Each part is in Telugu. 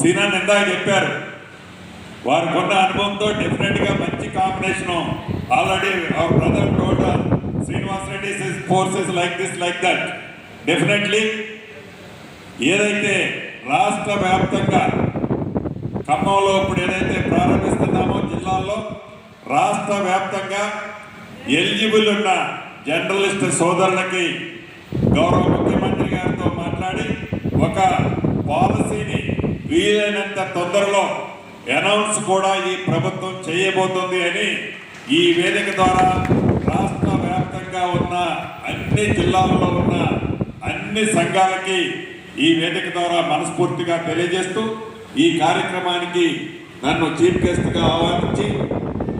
సీనాన్ని ఇందాక చెప్పారు. వారు కొన్న అనుభవంతో డెఫినెట్గా మంచి combination already our brother total Srinivas Reddy forces like this like that definitely ఏదైతే రాష్ట్ర వ్యాప్తంగా ఖమ్మంలో ఇప్పుడు ఏదైతే ప్రారంభిస్తున్నామో జిల్లాల్లో రాష్ట్ర వ్యాప్తంగా ఎలిజిబుల్ ఉన్న జర్నలిస్ట్ సోదరులకి గౌరవ ముఖ్యమంత్రి గారితో మాట్లాడి ఒక వీలైనంత తొందరలో అనౌన్స్ కూడా ఈ ప్రభుత్వం చేయబోతుంది అని ఈ వేదిక ద్వారా రాష్ట్ర వ్యాప్తంగా ఉన్న అన్ని జిల్లాల్లో ఉన్న అన్ని సంఘాలకి ఈ వేదిక ద్వారా మనస్ఫూర్తిగా తెలియజేస్తూ ఈ కార్యక్రమానికి నన్ను చీఫ్ గెస్ట్గా ఆహ్వానించి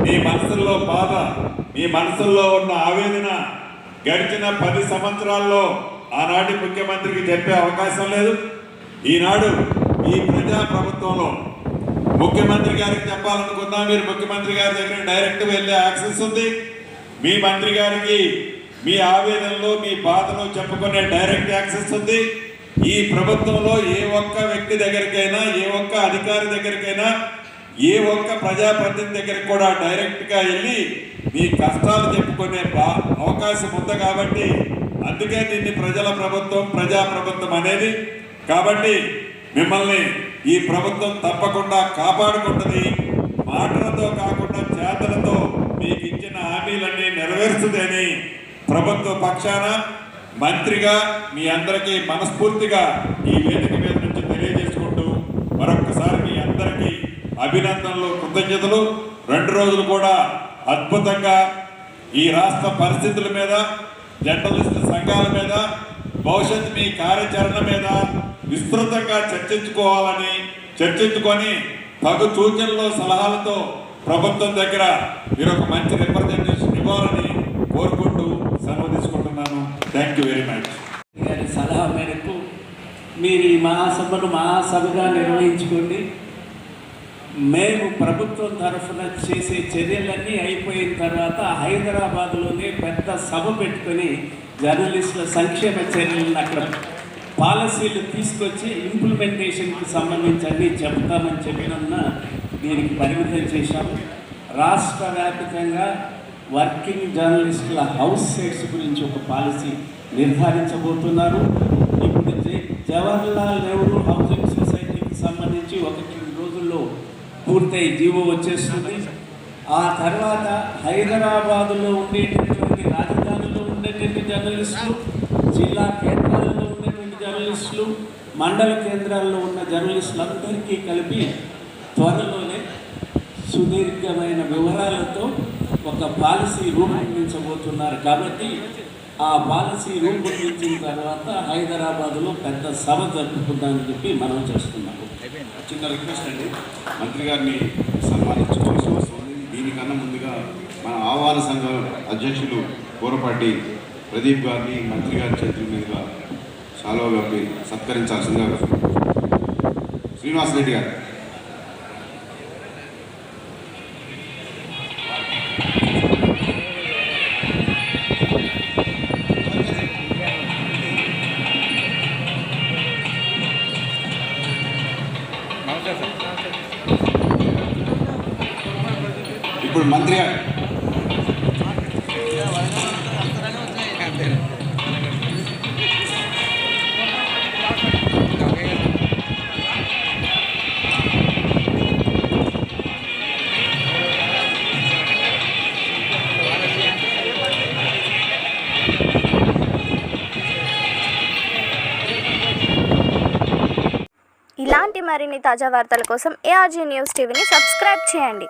మీ మనసుల్లో బాధ మీ మనసుల్లో ఉన్న ఆవేదన గడిచిన పది సంవత్సరాల్లో ఆనాటి ముఖ్యమంత్రికి చెప్పే అవకాశం లేదు. ఈనాడు ఈ ప్రజా ప్రభుత్వంలో ముఖ్యమంత్రి గారికి చెప్పాలనుకున్నా మీరు ముఖ్యమంత్రి గారి దగ్గర డైరెక్ట్ వెళ్ళే యాక్సెస్ ఉంది. మీ మంత్రి గారికి మీ ఆవేదనలో మీ బాధలో చెప్పుకునే డైరెక్ట్ యాక్సెస్ ఉంది. ఈ ప్రభుత్వంలో ఏ ఒక్క వ్యక్తి దగ్గరికైనా ఏ ఒక్క అధికారి దగ్గరికైనా ఏ ఒక్క ప్రజాప్రతినిధి దగ్గరికి కూడా డైరెక్ట్గా వెళ్ళి మీ కష్టాలు చెప్పుకునే బా అవకాశం ఉంది కాబట్టి అందుకే దీన్ని ప్రజల ప్రభుత్వం ప్రజా ప్రభుత్వం అనేది. కాబట్టి మిమ్మల్ని ఈ ప్రభుత్వం తప్పకుండా కాపాడుకుంటుంది. మాటలతో కాకుండా చేతలతో మీకు ఇచ్చిన హామీలన్నీ నెరవేరుస్తుందని ప్రభుత్వ పక్షాన మంత్రిగా మీ అందరికీ మనస్ఫూర్తిగా ఈ వేదిక మీద నుంచి తెలియజేసుకుంటూ మరొకసారి మీ అందరికీ అభినందనలు కృతజ్ఞతలు. రెండు రోజులు కూడా అద్భుతంగా ఈ రాష్ట్ర పరిస్థితుల మీద జర్నలిస్టు సంఘాల మీద భవిష్యత్ మీ కార్యాచరణ మీద విస్తృతంగా చర్చించుకోవాలని చర్చించుకొని తగు సూచనలు సలహాలతో ప్రభుత్వం దగ్గర మీరు ఒక మంచి రిప్రజెంటేషన్ ఇవ్వాలని కోరుకుంటూ సెలవు తీసుకుంటున్నాను. థ్యాంక్ యూ వెరీ మచ్ గారి సలహా మేరకు మీరు ఈ మహాసభను మహాసభగా నిర్వహించుకోండి. మేము ప్రభుత్వం తరఫున చేసే చర్యలన్నీ అయిపోయిన తర్వాత హైదరాబాద్లోనే పెద్ద సభ పెట్టుకొని జర్నలిస్టుల సంక్షేమ చర్యలను అక్కడ పాలసీలు తీసుకొచ్చి ఇంప్లిమెంటేషన్కి సంబంధించి అన్నీ చెప్తామని చెప్పినన్న దీనికి పరిమితం చేశాము రాష్ట్ర వ్యాప్తంగా వర్కింగ్ జర్నలిస్టుల హౌస్ సైట్స్ గురించి ఒక పాలసీ నిర్ధారించబోతున్నారు. ఇప్పుడు జవహర్లాల్ నెహ్రూ హౌసింగ్ సొసైటీకి సంబంధించి ఒక రోజుల్లో పూర్తయి జీవో వచ్చేస్తుంది. ఆ తర్వాత హైదరాబాదులో ఉండేటటువంటి రాజధానిలో ఉండేటువంటి జర్నలిస్టులు జిల్లా కేంద్రాల్లో ఉండేటువంటి జర్నలిస్టులు మండల కేంద్రాల్లో ఉన్న జర్నలిస్టులందరికీ కలిపి త్వరలోనే సుదీర్ఘమైన వివరాలతో ఒక పాలసీ రూపొందించబోతున్నారు కాబట్టి ఆ పాలసీ రూపొందించిన తర్వాత హైదరాబాద్లో పెద్ద సభ జరుపుకుందామని చెప్పి మనం చేస్తున్నాము చిన్న రిక్వెస్ట్ అండి. మంత్రి గారిని సన్మానించవలసిన దీనికన్నా ముందుగా మన ఆహ్వాన సంఘం అధ్యక్షులు కూరపాటి ప్రదీప్ గారిని మంత్రి గారి చేతుల మీదుగా శాలువా కప్పి సత్కరించాల్సిందిగా శ్రీనివాసరెడ్డి గారు. ఇప్పుడు మంత్రి గారు. ఇలాంటి మరిన్ని తాజా వార్తల కోసం ఏఆర్జీ న్యూస్ టీవీని సబ్స్క్రైబ్ చేయండి.